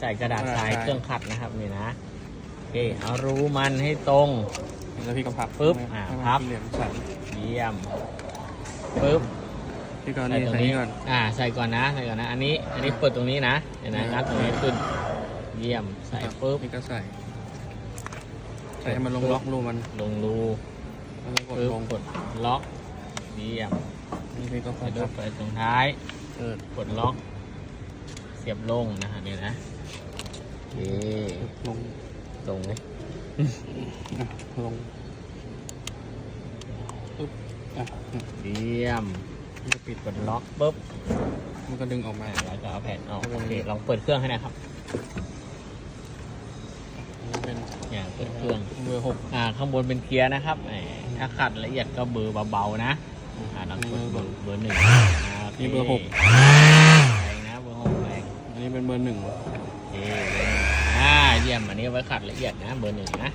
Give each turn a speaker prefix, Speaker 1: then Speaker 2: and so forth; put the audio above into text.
Speaker 1: ใส่กระดาษทราย
Speaker 2: กระดาษทราย
Speaker 1: เครื่องขัดนะครับนี่นะโอเคเอารูมันให้ตรง
Speaker 2: แล้วพี่ก็พับ
Speaker 1: ปึ๊บ
Speaker 2: ให้
Speaker 1: อ่า
Speaker 2: ให้มัน
Speaker 1: พับ
Speaker 2: เหลี่ยมใส่
Speaker 1: เยี่ยมปึ๊บ
Speaker 2: พี่ก็
Speaker 1: ใส่
Speaker 2: นี่
Speaker 1: ตรง
Speaker 2: ใส่
Speaker 1: นี้
Speaker 2: นี่ก่อน
Speaker 1: อ่าใส่ก่อนนะใส่ก่อนนะ อันนี้อันนี้เปิดตรงนี้นะเห็นไหมงัดตรงนี้ขึ้นเยี่ยมใส่ปึ๊บ
Speaker 2: พี่ก็ใส่ ใส่ให้มันลงล็อกรูมัน
Speaker 1: ลงรู
Speaker 2: แล้วก็กด
Speaker 1: ปึ๊บ
Speaker 2: ลง
Speaker 1: กดล็อกเยี่ยม
Speaker 2: นี่พี่ก็
Speaker 1: ใส่
Speaker 2: พับ
Speaker 1: ด้วยไปตรงท้าย
Speaker 2: เออก
Speaker 1: ดล็อก เสียบลงนะฮะเนี่ยนะโอเค
Speaker 2: ลง
Speaker 1: ตรงเลย
Speaker 2: อะลงปึ๊บอะ
Speaker 1: เยี่ยม
Speaker 2: มันจะปิด
Speaker 1: กดล็อกปุ๊บ
Speaker 2: มันก็ดึงออกมา
Speaker 1: อ่าแล้วก็เอาแผ่นออกโอเคลองเปิดเครื่องให้นะครับ
Speaker 2: นี่เป็น
Speaker 1: เนี่ยเปิดเครื่อง
Speaker 2: เบอร์หก
Speaker 1: อ่าข้างบนเป็นเกียร์นะครับแหมถ้าขัดละเอียดก็เบอร์เบาๆนะอ่าลองกดเบอร์เบอร์หนึ่งอ่าโค
Speaker 2: นี่เบอร์หก
Speaker 1: เบอร์ห
Speaker 2: นึ่ง
Speaker 1: โอเคเบอร์หนึ่งอ่าเยี่ยมอันนี้ไว้ขัดละเอียดนะเบอร์หนึ่งนะ